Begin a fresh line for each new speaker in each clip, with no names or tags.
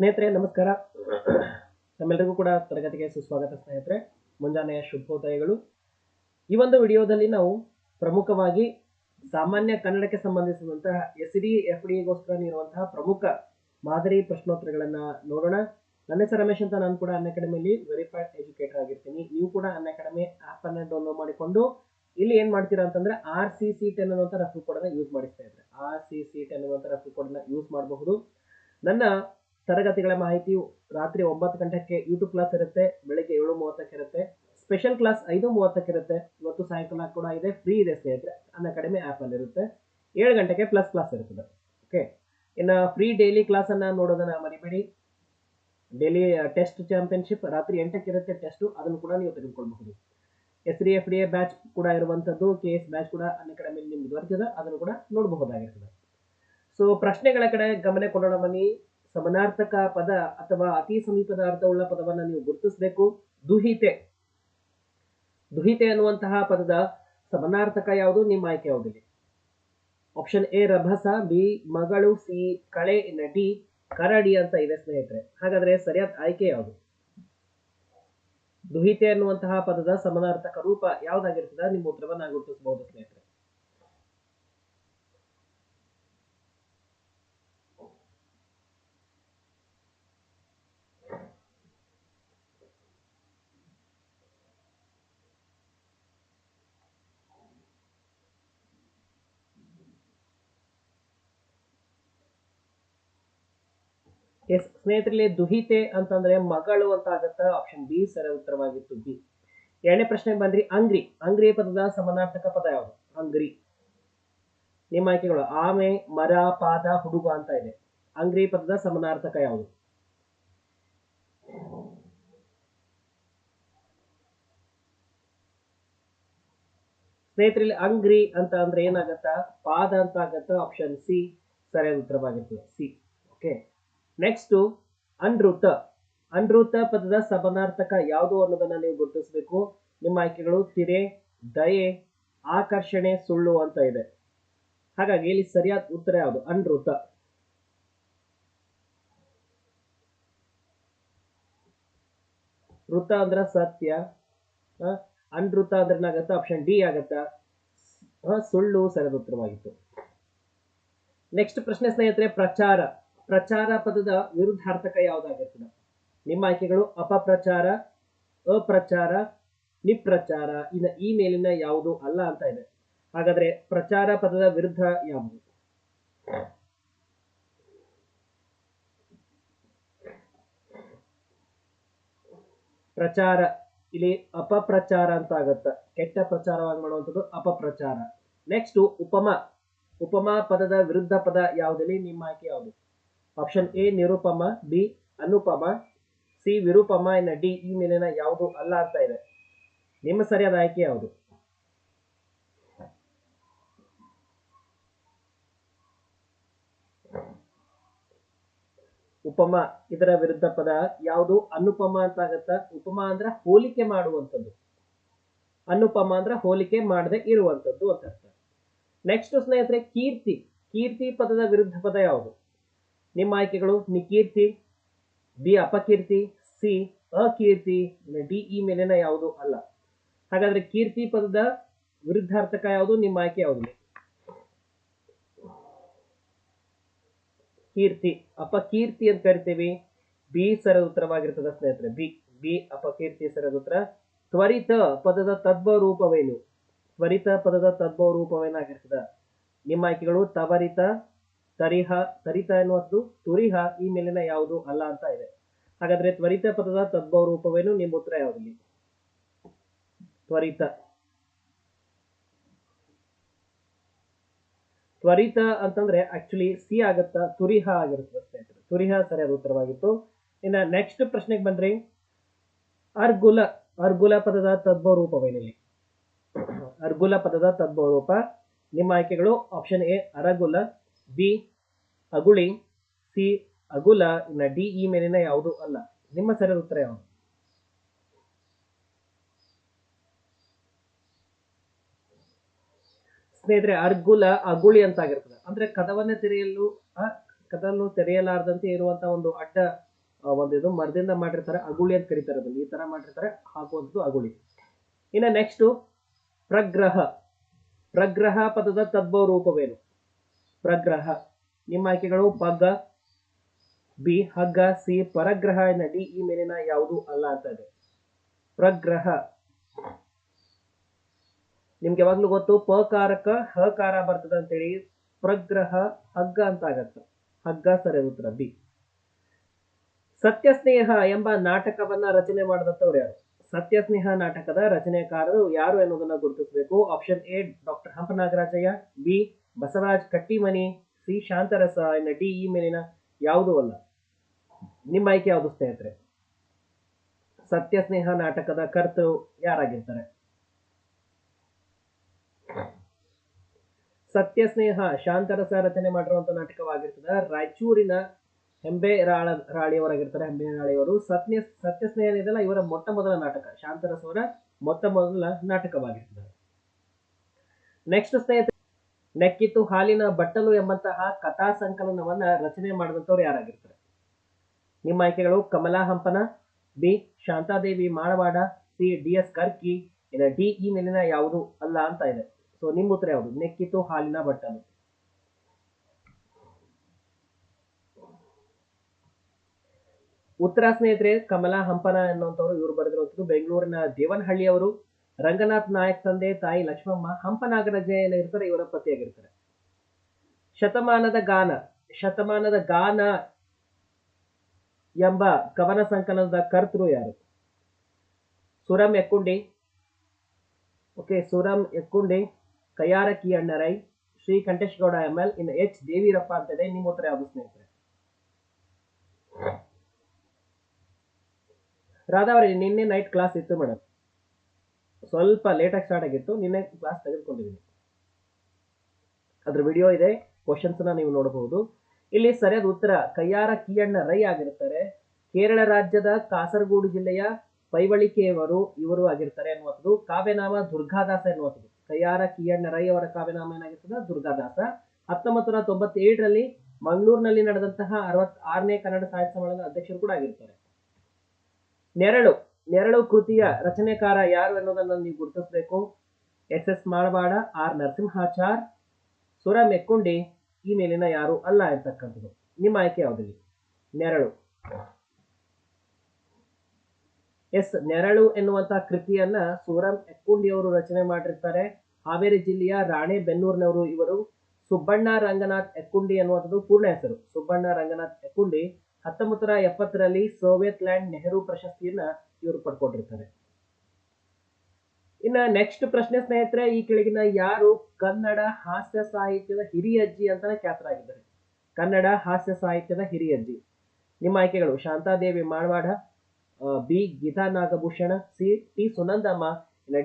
ಸ್ನೇಹಿತರೆ, ನಮಸ್ಕಾರ. ನಮ್ಮೆಲ್ಲರಿಗೂ ಕೂಡ ತರಗತಿಗೆ ಸುಸ್ವಾಗತ ಸ್ನೇಹಿತರೆ. ಮುಂಜಾನೆಯ ಶುಭೋದಯಗಳು. ಈ ಒಂದು ವಿಡಿಯೋದಲ್ಲಿ ನಾವು ಪ್ರಮುಖವಾಗಿ ಸಾಮಾನ್ಯ ಕನ್ನಡಕ್ಕೆ ಸಂಬಂಧಿಸಿದಂತಹ ಎಸ್ ಡಿ ಎಫ್ ಡಿಗೋಸ್ಕರ ನೀಡುವಂತಹ ಪ್ರಮುಖ ಮಾದರಿ ಪ್ರಶ್ನೋತ್ತರಗಳನ್ನ ನೋಡೋಣ. ನನ್ನ ಹೆಸರು ರಮೇಶ್ ಅಂತ ನಾನು ಕೂಡ ಅನ್ ಅಕಾಡೆಮಿಯಲ್ಲಿ ವೆರಿಫೈಡ್ ಎಜುಕೇಟರ್ ಆಗಿರ್ತೀನಿ. ನೀವು ಕೂಡ ಅನ್ ಅಕಾಡೆಮಿ ಆಪ್ ಅನ್ನ ಡೌನ್ಲೋಡ್ ಮಾಡಿಕೊಂಡು ಇಲ್ಲಿ ಏನ್ ಮಾಡ್ತೀರಾ ಅಂತಂದ್ರೆ ಆರ್ ಸಿ ಸಿ ಟೆನ್ ಅನ್ನುವಂಥ ಕೋಡ್ ಅನ್ನ ಯೂಸ್ ಮಾಡಿಸ್ತಾ ಇದ್ದಾರೆ ಆರ್ ಸಿ ಸಿ ಟೆನ್ ಅನ್ನುವಂಥ ಕೋಡ್ ಅನ್ನ ಯೂಸ್ ಮಾಡಬಹುದು. ನನ್ನ ತರಗತಿಗಳ ಮಾಹಿತಿಯು ರಾತ್ರಿ ಒಂಬತ್ತು ಗಂಟೆಗೆ ಯೂಟ್ಯೂಬ್ ಕ್ಲಾಸ್ ಇರುತ್ತೆ, ಬೆಳಿಗ್ಗೆ ಏಳು ಮೂವತ್ತಕ್ಕೆ ಇರುತ್ತೆ ಸ್ಪೆಷಲ್ ಕ್ಲಾಸ್ ಐದು ಮೂವತ್ತಕ್ಕೆ ಇರುತ್ತೆ, ಇವತ್ತು ಸಾಯಂಕಾಲ ಕೂಡ ಇದೆ ಫ್ರೀ ಇದೆ ಸ್ನೇಹಿತರೆ, ಅನ್ನ ಕಡಿಮೆ ಆ್ಯಪಲ್ಲಿ ಇರುತ್ತೆ. ಏಳು ಗಂಟೆಗೆ ಪ್ಲಸ್ ಕ್ಲಾಸ್ ಇರುತ್ತದೆ ಓಕೆ ಇನ್ನು ಫ್ರೀ ಡೈಲಿ ಕ್ಲಾಸನ್ನು ನೋಡೋದನ್ನು ಮರಿಬೇಡಿ. ಡೈಲಿ ಟೆಸ್ಟ್ ಚಾಂಪಿಯನ್ಶಿಪ್ ರಾತ್ರಿ ಎಂಟಕ್ಕೆ ಇರುತ್ತೆ ಟೆಸ್ಟು ಅದನ್ನು ಕೂಡ ನೀವು ತೆಗೆದುಕೊಳ್ಬಹುದು. S D F D A batch ಕೂಡ ಇರುವಂಥದ್ದು ಕೆ ಎಸ್ ಬ್ಯಾಚ್ ಕೂಡ ಅನ್ನ ಕಡಿಮೆ ನಿಮ್ಗೆ ದೊರೆತಿದೆ, ಅದನ್ನು ಕೂಡ ನೋಡಬಹುದಾಗಿರ್ತದೆ. ಸೊ ಪ್ರಶ್ನೆಗಳ ಕಡೆ ಗಮನ ಕೊಡೋಣ ಬನ್ನಿ. ಸಮನಾರ್ಥಕ ಪದ ಅಥವಾ ಅತಿ ಸಮೀಪದ ಅರ್ಥವುಳ್ಳ ಪದವನ್ನ ನೀವು ಗುರುತಿಸಬೇಕು. ದುಹಿತೆ. ದುಹಿತೆ ಅನ್ನುವಂತಹ ಪದದ ಸಮನಾರ್ಥಕ ಯಾವುದು? ನಿಮ್ಮ ಆಯ್ಕೆ ಯಾವುದಿದೆ ಆಪ್ಷನ್ ಎ ರಭಸ ಬಿ ಮಗಳು ಸಿ ಕಳೆ, ನಟಿ, ಕರಡಿ ಅಂತ ಇದೆ ಸ್ನೇಹಿತರೆ. ಹಾಗಾದ್ರೆ ಸರಿಯಾದ ಆಯ್ಕೆ ಯಾವುದು? ದುಹಿತೆ ಅನ್ನುವಂತಹ ಪದದ ಸಮನಾರ್ಥಕ ರೂಪ ಯಾವ್ದಾಗಿರ್ತದ? ನಿಮ್ಮ ಉತ್ತರವನ್ನ ಗುರುತಿಸಬಹುದು ಸ್ನೇಹಿತರೆ. ಎಸ್ ಸ್ನೇಹಿತರಲ್ಲಿ ದುಹಿತೆ ಅಂತಂದ್ರೆ ಮಗಳು ಅಂತ ಆಗುತ್ತೆ ಆಪ್ಷನ್ ಬಿ ಸರಿಯಾದ ಉತ್ತರವಾಗಿತ್ತು ಬಿ ಎರಡನೇ ಪ್ರಶ್ನೆ ಬಂದ್ರಿ ಅಂಗ್ರಿ. ಅಂಗ್ರಿ ಪದದ ಸಮಾನಾರ್ಥಕ ಪದ ಯಾವುದು? ಅಂಗ್ರಿ. ನಿಮ್ಮ ಆಯ್ಕೆಗಳು ಆಮೆ, ಮರ, ಪಾದ, ಹುಡುಗ ಅಂತ ಇದೆ. ಅಂಗ್ರಿ ಪದದ ಸಮಾನಾರ್ಥಕ ಯಾವುದು? ಸ್ನೇಹಿತರಲ್ಲಿ ಅಂಗ್ರಿ ಅಂತ ಅಂದ್ರೆ ಏನಾಗತ್ತ? ಪಾದ ಅಂತ ಆಗತ್ತ? ಆಪ್ಷನ್ ಸಿ ಸರಿಯಾದ ಉತ್ತರವಾಗಿರ್ತದೆ. ಸಿ ಓಕೆ ನೆಕ್ಸ್ಟ್ ಅನೃತ ಅನೃತ ಪದದ ಸಮಾನಾರ್ಥಕ ಯಾವುದು ಅನ್ನೋದನ್ನ ನೀವು ಗುರುತಿಸಬೇಕು. ನಿಮ್ಮ ಆಯ್ಕೆಗಳು ತಿರೆ, ದಯೆ, ಆಕರ್ಷಣೆ, ಸುಳ್ಳು ಅಂತ ಇದೆ. ಹಾಗಾಗಿ ಇಲ್ಲಿ ಸರಿಯಾದ ಉತ್ತರ ಯಾವುದು? ಅನೃತ ಋತ ಅಂದ್ರ ಸತ್ಯ. ಅನೃತ ಅಂದ್ರೆ ಏನಾಗತ್ತ? ಆಪ್ಷನ್ ಡಿ ಆಗತ್ತ? ಸುಳ್ಳು ಸರಿಯಾದ ಉತ್ತರವಾಗಿತ್ತು. ನೆಕ್ಸ್ಟ್ ಪ್ರಶ್ನೆ ಸ್ನೇಹಿತರೆ, ಪ್ರಚಾರ. ಪ್ರಚಾರ ಪದದ ವಿರುದ್ಧಾರ್ಥಕ ಯಾವುದಾಗಿರ್ತದೆ? ನಿಮ್ಮ ಆಯ್ಕೆಗಳು ಅಪಪ್ರಚಾರ, ಅಪ್ರಚಾರ, ನಿಪ್ರಚಾರ, ಇನ್ನು ಈ ಮೇಲಿನ ಯಾವುದು ಅಲ್ಲ ಅಂತ ಇದೆ. ಹಾಗಾದ್ರೆ ಪ್ರಚಾರ ಪದದ ವಿರುದ್ಧ ಯಾವುದು? ಪ್ರಚಾರ, ಇಲ್ಲಿ ಅಪಪ್ರಚಾರ ಅಂತ ಆಗತ್ತ. ಕೆಟ್ಟ ಪ್ರಚಾರವಾಗಿ ಮಾಡುವಂಥದ್ದು ಅಪಪ್ರಚಾರ. ನೆಕ್ಸ್ಟ್ ಉಪಮ, ಉಪಮಾ ಪದದ ವಿರುದ್ಧ ಪದ ಯಾವುದಲ್ಲಿ? ನಿಮ್ಮ ಆಯ್ಕೆ ಯಾವುದು? ಆಪ್ಷನ್ ಎ ನಿರುಪಮ ಬಿ ಅನುಪಮ ಸಿ ವಿರೂಪಮ ಇನ್ನು ಡಿ ಈ ಮೇಲಿನ ಯಾವುದು ಅಲ್ಲ ಅಂತ ಇದೆ. ನಿಮ್ಮ ಸರಿಯಾದ ಆಯ್ಕೆ ಯಾವುದು? ಉಪಮ, ಇದರ ವಿರುದ್ಧ ಪದ ಯಾವುದು? ಅನುಪಮ ಅಂತ ಆಗತ್ತ ಉಪಮ ಅಂದ್ರ ಹೋಲಿಕೆ ಮಾಡುವಂಥದ್ದು. ಅನುಪಮ ಅಂದ್ರ ಹೋಲಿಕೆ ಮಾಡದೆ ಇರುವಂಥದ್ದು ಅಂತ ಅರ್ಥ. ನೆಕ್ಸ್ಟ್ ಸ್ನೇಹಿತರೆ, ಕೀರ್ತಿ. ಕೀರ್ತಿ ಪದದ ವಿರುದ್ಧ ಪದ ಯಾವುದು? ನಿಮ್ಮ ಆಯ್ಕೆಗಳು ನಿಕೀರ್ತಿ ಬಿ ಅಪಕೀರ್ತಿ ಸಿ ಅಕೀರ್ತಿ ಡಿ ಈ ಮೇಲಿನ ಯಾವುದು ಅಲ್ಲ. ಹಾಗಾದ್ರೆ ಕೀರ್ತಿ ಪದದ ವಿರುದ್ಧಾರ್ಥಕ ಯಾವುದು? ನಿಮ್ಮ ಆಯ್ಕೆ ಯಾವುದು? ಕೀರ್ತಿ. ಅಪಕೀರ್ತಿ ಅಂತ ಕರಿತೀವಿ. ಬಿ ಸರದ ಉತ್ತರವಾಗಿರ್ತದ ಸ್ನೇಹಿತರೆ ಬಿ ಬಿ ಅಪಕೀರ್ತಿ ಸರದ ಉತ್ತರ ತ್ವರಿತ ಪದದ ತದ್ಭವ ರೂಪವೇನು ತ್ವರಿತ ಪದದ ತದ್ಭವ ರೂಪವೇನಾಗಿರ್ತದ ನಿಮ್ಮ ಆಯ್ಕೆಗಳು ತವರಿತ ತರಿಹ, ತರಿತ ಎನ್ನುವುದು ತುರಿಹ ಈ ಮೇಲಿನ ಯಾವುದು ಅಲ್ಲ ಅಂತ ಇದೆ. ಹಾಗಾದ್ರೆ ತ್ವರಿತ ಪದದ ತದ್ಭವ ರೂಪವೇನು ನಿಮ್ಮ ಉತ್ತರ ಯಾವುದಿಲ್ಲಿ ತ್ವರಿತ. ತ್ವರಿತ ಅಂತಂದ್ರೆ ಆಕ್ಚುಲಿ ಸಿ ಆಗುತ್ತಾ ತುರಿಹ ಆಗಿರುತ್ತೆ ಸ್ನೇಹಿತರೆ ತುರಿಹ ಸರಿಯಾದ ಉತ್ತರವಾಗಿತ್ತು. ಇನ್ನ ನೆಕ್ಸ್ಟ್ ಪ್ರಶ್ನೆಗೆ ಬಂದ್ರಿ ಅರ್ಗುಲ ಅರ್ಗುಲ ಪದದ ತದ್ಭವ ರೂಪವೇನಿಲ್ಲಿ ಅರ್ಗುಲ ಪದದ ತದ್ಭವ ರೂಪ ನಿಮ್ಮ ಆಯ್ಕೆಗಳು ಆಪ್ಷನ್ ಎ ಅರಗುಲ ಬಿ ಅಗುಳಿ, ಸಿ, ಅಗುಲ, ಇನ್ನ ಡಿ ಈ ಮೇಲಿನ ಯಾವುದು ಅಲ್ಲ. ನಿಮ್ಮ ಸರಿಯಾದ ಉತ್ತರ ಯಾವುದು? ಸ್ನೇಹಿತರೆ, ಅರ್ಗುಲ, ಅಗುಳಿ ಅಂತ ಆಗಿರ್ತದೆ ಅಂದ್ರೆ ಕದವನ್ನ ತೆರೆಯಲು ಕದವನ್ನು ತೆರೆಯಲಾರದಂತೆ ಇರುವಂತ ಒಂದು ಅಡ್ಡ ಒಂದು ಇದು ಮರದಿಂದ ಮಾಡಿರ್ತಾರೆ, ಅಗುಳಿ ಅಂತ ಕರೀತಾರೆ ಅದನ್ನ. ಈ ತರ ಮಾಡಿರ್ತಾರೆ, ಹಾಕುವಂಥದ್ದು ಅಗುಳಿ. ಇನ್ನ ನೆಕ್ಸ್ಟ್ ಪ್ರಗ್ರಹ. ಪ್ರಗ್ರಹ ಪದದ ತದ್ಭವ ರೂಪವೇನು? ಪ್ರಗ್ರಹ. ನಿಮ್ಮ ಆಯ್ಕೆಗಳು ಪಗ್ಗ, ಬಿ, ಹಗ್ಗ, ಸಿ, ಪರಗ್ರಹ ಡಿ ಈ ಮೇಲಿನ ಯಾವುದು ಅಲ್ಲ ಅಂತ ಇದೆ ಪ್ರಗ್ರಹ. ನಿಮ್ಗೆ ಯಾವಾಗ್ಲೂ ಗೊತ್ತು ಪಕಾರಕ ಹಕಾರ ಬರ್ತದೆ ಅಂತೇಳಿ ಪ್ರಗ್ರಹ, ಹಗ್ಗ ಅಂತ ಆಗತ್ತೆ ಹಗ್ಗ ಸರಿ ಉತ್ತರ, ಬಿ. ಸತ್ಯಸ್ನೇಹ ಎಂಬ ನಾಟಕವನ್ನ ರಚನೆ ಮಾಡಿದಂಥವ್ರು ಯಾರು? ಸತ್ಯಸ್ನೇಹ ನಾಟಕದ ರಚನೆಕಾರರು ಯಾರು ಎನ್ನುವುದನ್ನ ಗುರುತಿಸಬೇಕು? Option A, doctor Hampa Nagarajaiah, B, Basavaraj Kattimani C Shantarasa ಇನ್ನ ಡಿ ಈ ಮೇಲಿನ ಯಾವುದೂ ಅಲ್ಲ. ನಿಮ್ಮ ಆಯ್ಕೆ ಯಾವುದು ಸ್ನೇಹಿತರೆ? ಸತ್ಯ, ಸ್ನೇಹ, ನಾಟಕದ ಕರ್ತೃ ಯಾರಾಗಿರ್ತಾರೆ? ಸತ್ಯ, ಸ್ನೇಹ, ಶಾಂತರಸ ರಚನೆ ಮಾಡಿರುವಂತ ನಾಟಕವಾಗಿರ್ತದೆ. ರಾಯಚೂರಿನ ಹೆಂಬೆ ರಾಳ ರಾಳಿಯವರಾಗಿರ್ತಾರೆ ಹೆಂಬೆ ರಾಳಿಯವರು ಸತ್ಯ ಸತ್ಯ, ಸ್ನೇಹ ಏನಿದೆಲ್ಲ ಇವರ ಮೊಟ್ಟ ಮೊದಲ ನಾಟಕ. ಶಾಂತರಸ ಅವರ ಮೊತ್ತ ಮೊದಲ ನಾಟಕವಾಗಿರ್ತದೆ. ನೆಕ್ಸ್ಟ್ ಸ್ನೇಹಿತರೆ ನೆಕ್ಕಿತ್ತು ಹಾಲಿನ ಬಟ್ಟಲು ಎಂಬಂತಹ ಕಥಾ ಸಂಕಲನವನ್ನ ರಚನೆ ಮಾಡಿದಂಥವ್ರು ಯಾರಾಗಿರ್ತಾರೆ? ನಿಮ್ಮ ಆಯ್ಕೆಗಳು Kamala Hampana, B Shantadevi Malavad, C D S Karki, ಇಲ್ಲ ಡಿ ಇ ಮೇಲಿನ ಯಾವುದು ಅಲ್ಲ ಅಂತ ಇದೆ. ಸೊ ನಿಮ್ಮ ಉತ್ತರ ಯಾವುದು? ನೆಕ್ಕಿತು ಹಾಲಿನ ಬಟ್ಟಲು. ಉತ್ತರ ಸ್ನೇಹಿತರೆ, ಕಮಲಾ ಹಂಪನ ಅನ್ನುವಂಥವ್ರು ಇವರು ಬರೆದಿರುವಂಥದ್ದು ಬೆಂಗಳೂರಿನ ದೇವನಹಳ್ಳಿಯವರು. ರಂಗನಾಥ್ ನಾಯಕ್ ತಂದೆ ತಾಯಿ ಲಕ್ಷ್ಮಮ್ಮ ಹಂಪನಾಗರಾಜ ಏನಿರ್ತಾರೆ ಇವರ ಪತಿಯಾಗಿರ್ತಾರೆ. ಶತಮಾನದ ಗಾನ ಶತಮಾನದ ಗಾನ ಎಂಬ ಕವನ ಸಂಕಲನದ ಕರ್ತೃ ಯಾರು? Suram Ekkundi okay, Suram Ekkundi Kayaraki Annarai, Shri Kanteshgowda M L ಇನ್ನು ಎಚ್ ದೇವೀರಪ್ಪ ಅಂತ ಇದೆ ನಿಮ್ಮ ಉತ್ತರ ಯಾವುದು ಸ್ನೇಹಿತರೆ? ನಿನ್ನೆ ನೈಟ್ ಕ್ಲಾಸ್ ಇತ್ತು ಮೇಡಮ್. ಸ್ವಲ್ಪ ಲೇಟಾಗಿ ಸ್ಟಾರ್ಟ್ ಆಗಿತ್ತು, ನಿನ್ನೆ ಕ್ಲಾಸ್ ತೆಗೆದುಕೊಂಡಿದ್ದೀನಿ ಅದ್ರ ವಿಡಿಯೋ ಇದೆ ಕ್ವಶನ್ಸ್ನ ನೀವು ನೋಡಬಹುದು. ಇಲ್ಲಿ ಸರಿಯಾದ ಉತ್ತರ ಕೈಯಾರ ಕಿಯಣ್ಣ ರೈ ಆಗಿರ್ತಾರೆ. ಕೇರಳ ರಾಜ್ಯದ ಕಾಸರಗೋಡು ಜಿಲ್ಲೆಯ ಪೈವಳಿಕೆಯವರು ಇವರು ಆಗಿರ್ತಾರೆ ಅನ್ನುವಂಥದ್ದು. ಕಾವ್ಯನಾಮ ದುರ್ಗಾದಾಸ ಎನ್ನುವಂಥದ್ದು ಕೈಯಾರ ಕಿಯಣ್ಣ ರೈ ಅವರ ಕಾವ್ಯನಾಮ ಏನಾಗಿರ್ತದೆ? ದುರ್ಗಾದಾಸ. ಹತ್ತೊಂಬತ್ತು ನೂರ ತೊಂಬತ್ತೇಳರಲ್ಲಿ ಮಂಗಳೂರಿನಲ್ಲಿ ನಡೆದಂತಹ ಅರವತ್ ಆರನೇ ಕನ್ನಡ ಸಾಹಿತ್ಯ ಸಮ್ಮೇಳನದ ಅಧ್ಯಕ್ಷರು ಕೂಡ ಆಗಿರ್ತಾರೆ. ನೆರಳು. ನೆರಳು ಕೃತಿಯ ರಚನೆಕಾರ ಯಾರು ಎನ್ನುವುದನ್ನು ನೀವು ಗುರುತಿಸಬೇಕು. S S Malavad, R Narasimhachar, Sura Mekkundi ಈ ಮೇಲಿನ ಯಾರು? ಅಲ್ಲ ಇರ್ತಕ್ಕಂಥದ್ದು. ನಿಮ್ಮ ಆಯ್ಕೆ ಯಾವುದಿಲ್ಲ? ನೆರಳು. ಎಸ್ ನೆರಳು ಎನ್ನುವಂತಹ ಕೃತಿಯನ್ನ ಸೂರಂ ಎಕ್ಕುಂಡಿಯವರು ರಚನೆ ಮಾಡಿರ್ತಾರೆ. ಹಾವೇರಿ ಜಿಲ್ಲೆಯ ರಾಣೆಬೆನ್ನೂರಿನವರು ಇವರು. ಸುಬ್ಬಣ್ಣ ರಂಗನಾಥ್ ಎಕ್ಕುಂಡಿ ಎನ್ನುವಂಥದ್ದು ಪೂರ್ಣ ಹೆಸರು. ಸುಬ್ಬಣ್ಣ ರಂಗನಾಥ್ ಎಕ್ಕುಂಡಿ ಹತ್ತೊಂಬತ್ತರ ಎಪ್ಪತ್ತರಲ್ಲಿ ಸೋವಿಯತ್ ಲ್ಯಾಂಡ್ ನೆಹರು ಪ್ರಶಸ್ತಿಯನ್ನ ಇವರು ಪಡ್ಕೊಂಡಿರ್ತಾರೆ. ಇನ್ನ ನೆಕ್ಸ್ಟ್ ಪ್ರಶ್ನೆ ಸ್ನೇಹಿತರೆ, ಈ ಕೆಳಗಿನ ಯಾರು ಕನ್ನಡ ಹಾಸ್ಯ ಸಾಹಿತ್ಯದ ಹಿರಿಯಜ್ಜಿ ಅಂತಾನೆ ಖ್ಯಾತರಾಗಿದ್ದಾರೆ. ಕನ್ನಡ ಹಾಸ್ಯ ಸಾಹಿತ್ಯದ ಹಿರಿಯಜ್ಜಿ ನಿಮ್ಮ ಆಯ್ಕೆಗಳು Shantadevi Malwad B Geeta Nagabhushan, C T Sunandamma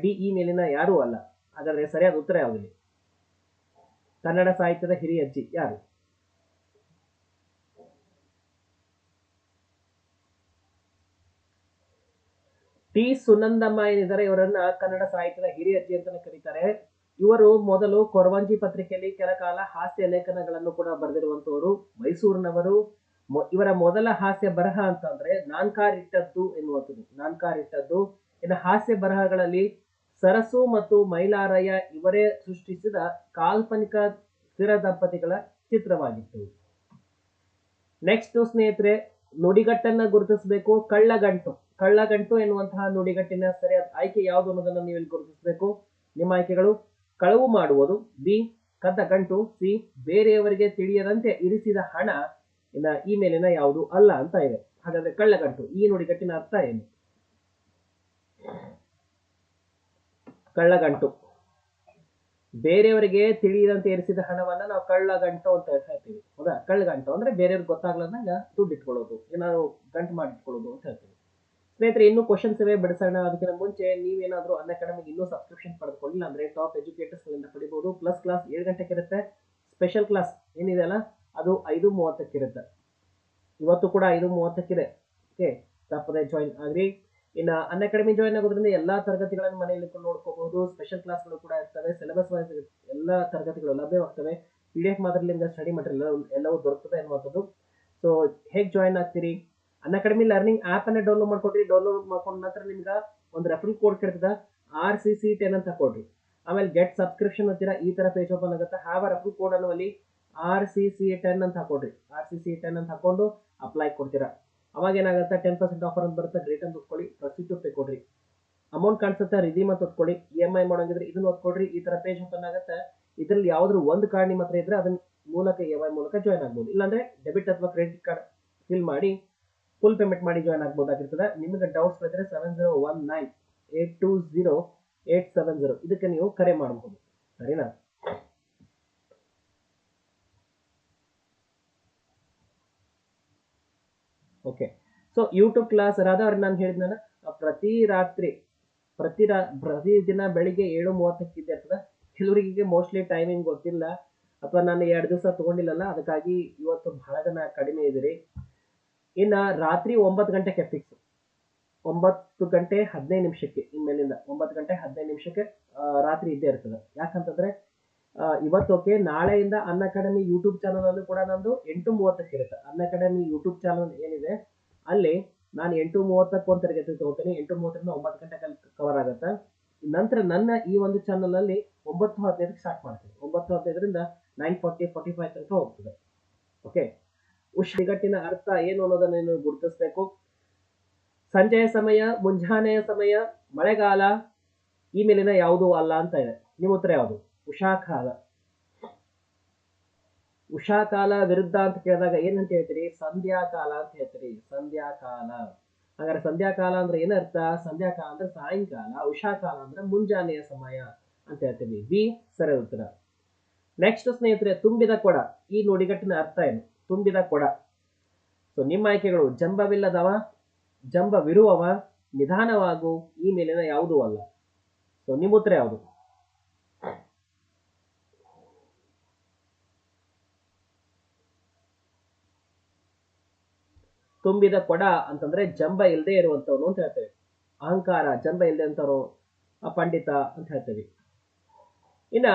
D ಈ ಮೇಲಿನ ಯಾರೂ ಅಲ್ಲ. ಹಾಗಾದ್ರೆ ಸರಿಯಾದ ಉತ್ತರ ಯಾವುದಿಲ್ಲ? ಕನ್ನಡ ಸಾಹಿತ್ಯದ ಹಿರಿಯಜ್ಜಿ ಯಾರು? ಟಿ ಸುನಂದಮ್ಮ ಏನಿದ್ದಾರೆ, ಇವರನ್ನ ಕನ್ನಡ ಸಾಹಿತ್ಯದ ಹಿರಿಯರ್ಜಿ ಅಂತಾನೆ ಕರೀತಾರೆ. ಇವರು ಮೊದಲು ಕೊರವಂಜಿ ಪತ್ರಿಕೆಯಲ್ಲಿ ಕೆಲ ಕಾಲ ಹಾಸ್ಯ ಲೇಖನಗಳನ್ನು ಕೂಡ ಬರೆದಿರುವಂತವರು. ಮೈಸೂರಿನವರು ಇವರ ಮೊದಲ ಹಾಸ್ಯ ಬರಹ ಅಂತಂದ್ರೆ ನಾನ್ಕಾರಿಟ್ಟದ್ದು ಎನ್ನುವಂಥದ್ದು. ನಾನ್ಕಾರಿಟ್ಟದ್ದು. ಇನ್ನು ಹಾಸ್ಯ ಬರಹಗಳಲ್ಲಿ ಸರಸು ಮತ್ತು ಮೈಲಾರಯ್ಯ ಇವರೇ ಸೃಷ್ಟಿಸಿದ ಕಾಲ್ಪನಿಕ ಸ್ಥಿರ ದಂಪತಿಗಳ ಚಿತ್ರವಾಗಿತ್ತು. ನೆಕ್ಸ್ಟ್ ಸ್ನೇಹಿತರೆ, ನುಡಿಗಟ್ಟನ್ನ ಗುರುತಿಸಬೇಕು, ಕಳ್ಳಗಂಟು. ಕಳ್ಳಗಂಟು ಎನ್ನುವಂತಹ ನುಡಿಗಟ್ಟಿನ ಸರಿಯಾದ ಆಯ್ಕೆ ಯಾವುದು ಅನ್ನೋದನ್ನ ನೀವು ಇಲ್ಲಿ ಗುರುತಿಸಬೇಕು. ನಿಮ್ಮ ಆಯ್ಕೆಗಳು ಕಳವು ಮಾಡುವುದು, ಬಿ, ಕದ್ದ ಗಂಟು, ಸಿ, ಬೇರೆಯವರಿಗೆ ತಿಳಿಯದಂತೆ ಇರಿಸಿದ ಹಣ, ಇನ್ನ ಈ ಮೇಲಿನ ಯಾವುದು ಅಲ್ಲ ಅಂತ ಇದೆ. ಹಾಗಾದ್ರೆ ಕಳ್ಳಗಂಟು, ಈ ನುಡಿಗಟ್ಟಿನ ಅರ್ಥ ಏನು? ಕಳ್ಳಗಂಟು. ಬೇರೆಯವರಿಗೆ ತಿಳಿಯದಂತೆ ಇರಿಸಿದ ಹಣವನ್ನ ನಾವು ಕಳ್ಳಗಂಟು ಅಂತ ಹೇಳ್ತೀವಿ. ಹೌದಾ? ಕಳ್ಳಗಂಟು ಅಂದ್ರೆ ಬೇರೆಯವ್ರಿಗೆ ಗೊತ್ತಾಗ್ಲಂಗ ದುಡ್ಡು ಇಟ್ಕೊಳ್ಳೋದು, ಏನಾದ್ರು ಗಂಟು ಮಾಡಿಟ್ಕೊಳ್ಳೋದು ಅಂತ ಹೇಳ್ತೀವಿ. ಸ್ನೇಹಿತರೆ, ಇನ್ನೂ ಕ್ವಶನ್ಸ್ ಇವೆ ಬಿಡಿಸೋಣ ಅದಕ್ಕಿಂತ ಮುಂಚೆ ನೀವೇನಾದರೂ ಅನ್ ಅಕಾಡೆಮಿಗೆ ಇನ್ನೂ ಸಬ್ಸ್ಕ್ರಿಪ್ಷನ್ ಪಡೆದುಕೊಂಡಿಲ್ಲ ಅಂದರೆ ಟಾಪ್ ಎಜುಕೇಟರ್ಸ್ಗಳಿಂದ ಪಡಿಬೋದು ಪ್ಲಸ್ ಕ್ಲಾಸ್ ಏಳು ಗಂಟೆಗೆ ಇರುತ್ತೆ ಸ್ಪೆಷಲ್ ಕ್ಲಾಸ್ ಏನಿದೆ ಅಲ್ಲ, ಅದು ಐದು ಮೂವತ್ತಕ್ಕಿರುತ್ತೆ. ಇವತ್ತು ಕೂಡ ಐದು ಮೂವತ್ತಕ್ಕಿದೆ. ಓಕೆ ತಪ್ಪದೆ ಜಾಯಿನ್ ಆಗ್ರಿ. ಇನ್ನು ಅನ್ ಅಕಾಡೆಮಿ ಜಾಯಿನ್ ಆಗೋದ್ರಿಂದ ಎಲ್ಲ ತರಗತಿಗಳನ್ನು ಮನೆಯಲ್ಲಿ ನೋಡ್ಕೋಬಹುದು. ಸ್ಪೆಷಲ್ ಕ್ಲಾಸ್ಗಳು ಕೂಡ ಇರ್ತವೆ. ಸಿಲೆಬಸ್ ವೈಸ್ ಎಲ್ಲ ತರಗತಿಗಳು ಲಭ್ಯವಾಗ್ತವೆ ಪಿ ಡಿ ಎಫ್ ಮಾದರಿಯಿಂದ ಸ್ಟಡಿ ಮಟೀರಿಯಲ್ ಎಲ್ಲವೂ ದೊರಕುತ್ತೆ ಅನ್ನುವಂಥದ್ದು. ಸೊ ಹೇಗೆ ಜಾಯಿನ್ ಆಗ್ತೀರಿ? ಅಕಾಡೆಮಿ ಲರ್ನಿಂಗ್ ಆಪ್ ಅನ್ನ ಡೌನ್ಲೋಡ್ ಮಾಡ್ಕೊಡ್ರಿ. ಡೌನ್ಲೋಡ್ ಮಾಡ್ಕೊಂಡ ನಂತರ ನಿಮ್ಗೆ ಒಂದು ರೆಫರಲ್ ಕೋಡ್ ಕೇಳ್ತದ ಆರ್ ಸಿ ಸಿ ಟೆನ್ ಅಂತ ಕೊಡ್ರಿ. ಆಮೇಲೆ ಗೆಟ್ ಸಬ್ಸ್ಕ್ರಿಪ್ಷನ್ ಅಂತೀರಾ, ಈ ತರ ಪೇಜ್ ಓಪನ್ ಆಗುತ್ತೆ. ಹ್ಯಾವ್ ಅ ರೆಫರಲ್ ಕೋಡ್ ಅನ್ನು ಅಲ್ಲಿ ಆರ್ ಸಿ ಸಿ ಟೆನ್ ಅಂತ ಹಾಕೊಡ್ರಿ. ಆರ್ ಸಿ ಸಿ ಟೆನ್ ಅಂತ ಹಾಕೊಂಡು ಅಪ್ಲೈ ಕೊಡ್ತೀರಾ. ಅವಾಗ ಏನಾಗುತ್ತೆ? ಟೆನ್ ಪರ್ಸೆಂಟ್ ಆಫರ್ ಅಂತ ಬರುತ್ತೆ. ರಿಟರ್ನ್ ಒತ್ಕೊಳ್ಳಿ ಪ್ರೊಸೀಡ್ ಟು ಪೇ ಕೊಡ್ರಿ ಅಮೌಂಟ್ ಕಾಣಿಸುತ್ತೆ. ರಿದೀಮ್ ಅಂತ ಒತ್ಕೊಳ್ಳಿ ಇ ಎಂ ಐ ಮಾಡೋಂಗಿದ್ರೆ ಇದನ್ನ ಒತ್ಕೊಡ್ರಿ ಈ ತರ ಪೇಜ್ ಓಪನ್ ಆಗುತ್ತೆ. ಇದ್ರಲ್ಲಿ ಯಾವ್ದಾದ್ರು ಒಂದು ಕಾರ್ಡ್ ನಿಮ್ಮ ಹತ್ರ ಇದ್ರೆ ಅದನ್ನ ಮೂಲಕ ಇ ಎಂ ಐ ಮೂಲಕ ಜಾಯ್ನ್ ಆಗ್ಬೋದು. ಇಲ್ಲಾಂದ್ರೆ ಡೆಬಿಟ್ ಅಥವಾ ಕ್ರೆಡಿಟ್ ಕಾರ್ಡ್ ಫಿಲ್ ಮಾಡಿ ಫುಲ್ ಪೇಮೆಂಟ್ ಮಾಡಿ ಜಾಯ್ನ್ ಆಗ್ಬೋದಾಗಿರ್ತದೆ. ನಿಮಗೆ ಡೌಟ್ಸ್ ಇದ್ರೆ seven zero one nine eight two zero eight seven zero ಇದಕ್ಕೆ ನೀವು ಕರೆ ಮಾಡಬಹುದು ಸರಿನಾ? ಓಕೆ ಸೊ ಯೂಟ್ಯೂಬ್ ಕ್ಲಾಸ್ ರಾಧಾವ್ರಿ ನಾನು ಹೇಳಿದ್ನಲ್ಲ ಪ್ರತಿ ರಾತ್ರಿ, ಪ್ರತಿ ರಾ, ಪ್ರತಿ ದಿನ ಬೆಳಿಗ್ಗೆ ಏಳು ಮೂವತ್ತಕ್ಕೆ ಇದೆ ಇರ್ತದೆ. ಕೆಲವರಿಗೆ ಮೋಸ್ಟ್ಲಿ ಟೈಮಿಂಗ್ ಗೊತ್ತಿಲ್ಲ. ಅಥವಾ ನಾನು ಎರಡು ದಿವಸ ತಗೊಂಡಿಲ್ಲಲ್ಲ, ಅದಕ್ಕಾಗಿ ಇವತ್ತು ಬಹಳ ಜನ ಕಡಿಮೆ ಇದ್ದೀರಿ. ಇನ್ನು ರಾತ್ರಿ ಒಂಬತ್ತು ಗಂಟೆಗೆ ಫಿಕ್ಸ್ ಒಂಬತ್ತು ಗಂಟೆ ಹದಿನೈದು ನಿಮಿಷಕ್ಕೆ ಇನ್ಮೇಲಿಂದ. ಒಂಬತ್ತು ಗಂಟೆ ಹದಿನೈದು ನಿಮಿಷಕ್ಕೆ ರಾತ್ರಿ ಇದ್ದೇ ಇರ್ತದೆ. ಯಾಕಂತಂದ್ರೆ ಇವತ್ತು ಓಕೆ, ನಾಳೆಯಿಂದ ಅನ್ನ ಅಕಾಡೆಮಿ ಯೂಟ್ಯೂಬ್ ಚಾನಲ್ ಅಲ್ಲೂ ಕೂಡ ನಂದು ಎಂಟು ಮೂವತ್ತಕ್ಕೆ ಇರುತ್ತೆ. ಅನ್ ಅಕಾಡೆಮಿ ಯೂಟ್ಯೂಬ್ ಚಾನಲ್ ಏನಿದೆ, ಅಲ್ಲಿ ನಾನು ಎಂಟು ಮೂವತ್ತಕ್ಕೆ ಒಂದು ತರಗತಿ ತಗೋತೀನಿ. ಎಂಟು ಮೂವತ್ತರಿಂದ ಒಂಬತ್ತು ಗಂಟೆ ಕವರ್ ಆಗುತ್ತೆ. ನಂತರ ನನ್ನ ಈ ಒಂದು ಚಾನಲ್ ಅಲ್ಲಿ ಒಂಬತ್ತು ಹದಿನೈದಕ್ಕೆ ಸ್ಟಾರ್ಟ್ ಮಾಡ್ತೀನಿ. ಒಂಬತ್ತು ಹದಿನೈದರಿಂದ ನೈನ್ ಫಾರ್ಟಿ ಫಾರ್ಟಿ ಫೈವ್ ತನಕ ಹೋಗ್ತದೆ. ಓಕೆ? ಉಷ್ಣಿಗಟ್ಟಿನ ಅರ್ಥ ಏನು ಅನ್ನೋದನ್ನ ನೀವು ಗುರುತಿಸ್ಬೇಕು. ಸಂಜೆಯ ಸಮಯ, ಮುಂಜಾನೆಯ ಸಮಯ, ಮಳೆಗಾಲ, ಈ ಮೇಲಿನ ಯಾವುದೂ ಅಲ್ಲ ಅಂತ ಇದೆ. ನಿಮ್ಮ ಉತ್ತರ ಯಾವುದು? ಉಷಾಕಾಲ. ಉಷಾಕಾಲ ವಿರುದ್ಧ ಅಂತ ಕೇಳಿದಾಗ ಏನಂತ ಹೇಳ್ತೀರಿ? ಸಂಧ್ಯಾಕಾಲ ಅಂತ ಹೇಳ್ತೀರಿ. ಸಂಧ್ಯಾಕಾಲ. ಹಾಗಾದ್ರೆ ಸಂಧ್ಯಾಕಾಲ ಅಂದ್ರೆ ಏನರ್ಥ ಸಂಧ್ಯಾಕಾಲ ಅಂದ್ರೆ ಸಾಯಂಕಾಲ, ಉಷಾಕಾಲ ಅಂದ್ರೆ ಮುಂಜಾನೆಯ ಸಮಯ ಅಂತ ಹೇಳ್ತೀವಿ. ಬಿ ಸರಿ ಉತ್ತರ. ನೆಕ್ಸ್ಟ್ ಸ್ನೇಹಿತರೆ, ತುಂಬಿದ ಕೊಡ. ಈ ನುಡಿಗಟ್ಟಿನ ಅರ್ಥ ಏನು? ತುಂಬಿದ ಕೊಡ. ಸೊ ನಿಮ್ಮ ಆಯ್ಕೆಗಳು ಜಂಬವಿಲ್ಲದವ, ಜಂಬವಿರುವವ, ನಿಧಾನವಾಗು, ಈ ಮೇಲಿನ ಯಾವುದೂ ಅಲ್ಲ. ಸೊ ನಿಮ್ಮ ಉತ್ತರ ಯಾವುದು? ತುಂಬಿದ ಕೊಡ ಅಂತಂದ್ರೆ ಜಂಬ ಇಲ್ಲದೆ ಇರುವಂತವನು ಅಂತ ಹೇಳ್ತೇವೆ. ಅಹಂಕಾರ, ಜಂಬ ಇಲ್ಲದೆ ಆ ಪಂಡಿತ ಅಂತ ಹೇಳ್ತೇವೆ. ಇನ್ನ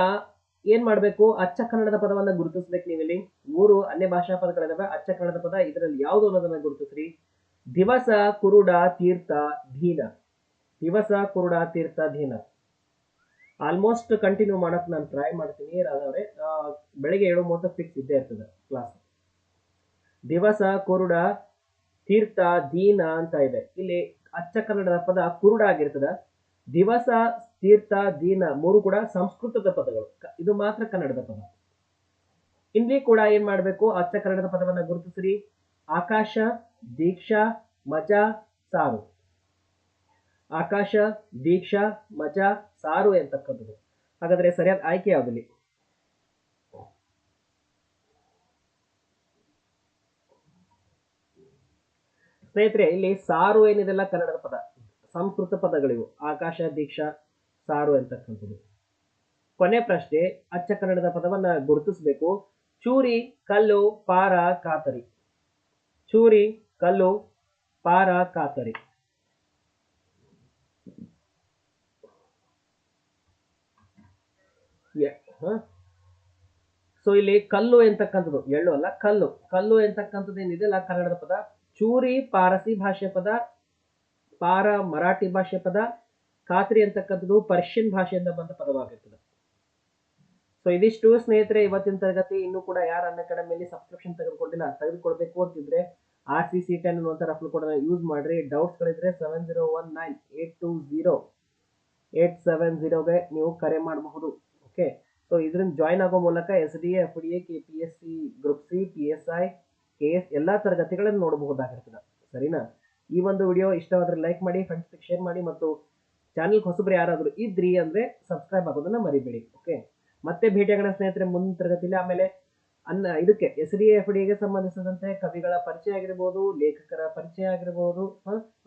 ಏನ್ ಮಾಡ್ಬೇಕು? ಅಚ್ಚ ಕನ್ನಡದ ಪದವನ್ನ ಗುರುತಿಸ್ಬೇಕು ನೀವಿಲ್ಲಿ. ಮೂರು ಅನ್ಯ ಭಾಷಾ ಪದಗಳಿದಾವೆ. ಅಚ್ಚ ಕನ್ನಡದ ಪದ, ಇದರಲ್ಲಿ ಯಾವುದು ಅನ್ನೋದನ್ನ ಗುರುತಿಸ್ರಿ. ದಿವಸ, ಕುರುಡ, ತೀರ್ಥ ಧೀನ ದಿವಸ, ಕುರುಡ, ತೀರ್ಥ ಧೀನ ಆಲ್ಮೋಸ್ಟ್ ಕಂಟಿನ್ಯೂ ಮಾಡಕ್ ನಾನು ಟ್ರೈ ಮಾಡ್ತೀನಿ. ರಾದವ್ರೆ ಬೆಳಿಗ್ಗೆ ಏಳು ಮೂವತ್ತು ಫಿಕ್ಸ್ ಇದ್ದೇ ಇರ್ತದೆ ಕ್ಲಾಸ್ ದಿವಸ, ಕುರುಡ, ತೀರ್ಥ, ದೀನ ಅಂತ ಇದೆ. ಇಲ್ಲಿ ಅಚ್ಚ ಕನ್ನಡದ ಪದ ಕುರುಡ ಆಗಿರ್ತದ. ದಿವಸ ತೀರ್ಥ, ದೀನ ಮೂರು ಕೂಡ ಸಂಸ್ಕೃತದ ಪದಗಳು. ಇದು ಮಾತ್ರ ಕನ್ನಡದ ಪದ. ಇಲ್ಲಿ ಕೂಡ ಏನ್ ಮಾಡ್ಬೇಕು? ಅರ್ಥ ಕನ್ನಡದ ಪದವನ್ನ ಗುರುತಿಸಿರಿ. ಆಕಾಶ, ದೀಕ್ಷಾ, ಮಜಾ, ಸಾರು. ಆಕಾಶ, ದೀಕ್ಷಾ, ಮಜಾ, ಸಾರು ಎಂತಕ್ಕಂಥದ್ದು. ಹಾಗಾದ್ರೆ ಸರಿಯಾದ ಆಯ್ಕೆ ಆಗಲಿ ಸ್ನೇಹಿತರೆ, ಇಲ್ಲಿ ಸಾರು ಏನಿದೆಲ್ಲ ಕನ್ನಡದ ಪದ? ಸಂಸ್ಕೃತ ಪದಗಳಿವು. ಆಕಾಶ, ದೀಕ್ಷಾ ಸಾರು ಅಂತಕ್ಕಂಥದ್ದು. ಕೊನೆ ಪ್ರಶ್ನೆ, ಅಚ್ಚ ಕನ್ನಡದ ಪದವನ್ನ ಗುರುತಿಸಬೇಕು. ಚೂರಿ, ಕಲ್ಲು, ಪಾರ, ಕಾತರಿ. ಚೂರಿ, ಕಲ್ಲು, ಪಾರ, ಕಾತರಿ. ಸೊ ಇಲ್ಲಿ ಕಲ್ಲು ಎಂತಕ್ಕಂಥದ್ದು? ಎಳ್ಳು ಅಲ್ಲ, ಕಲ್ಲು. ಕಲ್ಲು ಎಂತಕ್ಕಂಥದ್ದು ಏನಿದೆ ಅಲ್ಲ, ಕನ್ನಡದ ಪದ. ಚೂರಿ, ಪಾರಸಿ ಭಾಷೆ ಪದ. ಪಾರ, ಮರಾಠಿ ಭಾಷೆ ಪದ. ಖಾತ್ರಿ ಅಂತಕ್ಕಂಥದ್ದು ಪರ್ಷಿಯನ್ ಭಾಷೆಯಿಂದ ಬಂದ ಪದವಾಗಿರ್ತದೆ. ಸೊ ಇದಿಷ್ಟು ಸ್ನೇಹಿತರೆ, ಇವತ್ತಿನ ತರಗತಿ. ಇನ್ನೂ ಕೂಡ ಯಾರು ಅನ್ನ ಅಕಾಡೆಮಿಯಲ್ಲಿ ಸಬ್ಸ್ಕ್ರಿಪ್ಷನ್ ತೆಗೆದುಕೊಂಡಿಲ್ಲ, ತೆಗೆದುಕೊಳ್ಬೇಕು ಅಂತಿದ್ರೆ ಆರ್ ಸಿ ಸಿ ಟೆನ್ ಅನ್ನುವಂಥ ರಫ್ಲು ಕೂಡ ಯೂಸ್ ಮಾಡಿರಿ. ಡೌಟ್ಸ್ಗಳಿದ್ರೆ seven zero one nine eight two zero eight seven ಜೀರೋಗೆ ನೀವು ಕರೆ ಮಾಡಬಹುದು. ಓಕೆ ಸೊ ಇದರಿಂದ ಜಾಯ್ನ್ ಆಗೋ ಮೂಲಕ S D F D A K P S C group C P S I K S ಎಲ್ಲ ತರಗತಿಗಳನ್ನು ನೋಡಬಹುದಾಗಿರ್ತದೆ. ಸರಿನಾ? ಈ ಒಂದು ವಿಡಿಯೋ ಇಷ್ಟವಾದರೆ ಲೈಕ್ ಮಾಡಿ ಫ್ರೆಂಡ್ಸ್ಗೆ ಶೇರ್ ಮಾಡಿ ಮತ್ತು ಚಾನಲ್ ಹೊಸಬ್ರು ಯಾರಾದರೂ ಇದ್ರಿ ಅಂದರೆ ಸಬ್ಸ್ಕ್ರೈಬ್ ಆಗೋದನ್ನ ಮರಿಬೇಡಿ ಓಕೆ ಮತ್ತೆ ಭೇಟಿಯಾಗೋಣ ಸ್ನೇಹಿತರೆ ಮುಂದಿನ ತರಗತಿಯಲ್ಲಿ ಆಮೇಲೆ ಅನ್ನ, ಇದಕ್ಕೆ ಎಸ್ ಡಿ ಎಫ್ ಡಿಗೆ ಸಂಬಂಧಿಸಿದಂತೆ ಕವಿಗಳ ಪರಿಚಯ ಆಗಿರ್ಬೋದು, ಲೇಖಕರ ಪರಿಚಯ ಆಗಿರ್ಬೋದು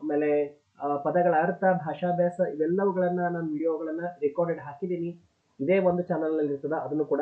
ಆಮೇಲೆ ಪದಗಳ ಅರ್ಥ, ಭಾಷಾಭ್ಯಾಸ, ಇವೆಲ್ಲವುಗಳನ್ನು ನಾನು ವಿಡಿಯೋಗಳನ್ನು ರೆಕಾರ್ಡೆಡ್ ಹಾಕಿದ್ದೀನಿ. ಇದೇ ಒಂದು ಚಾನಲ್ನಲ್ಲಿರ್ತದೆ ಅದನ್ನು ಕೂಡ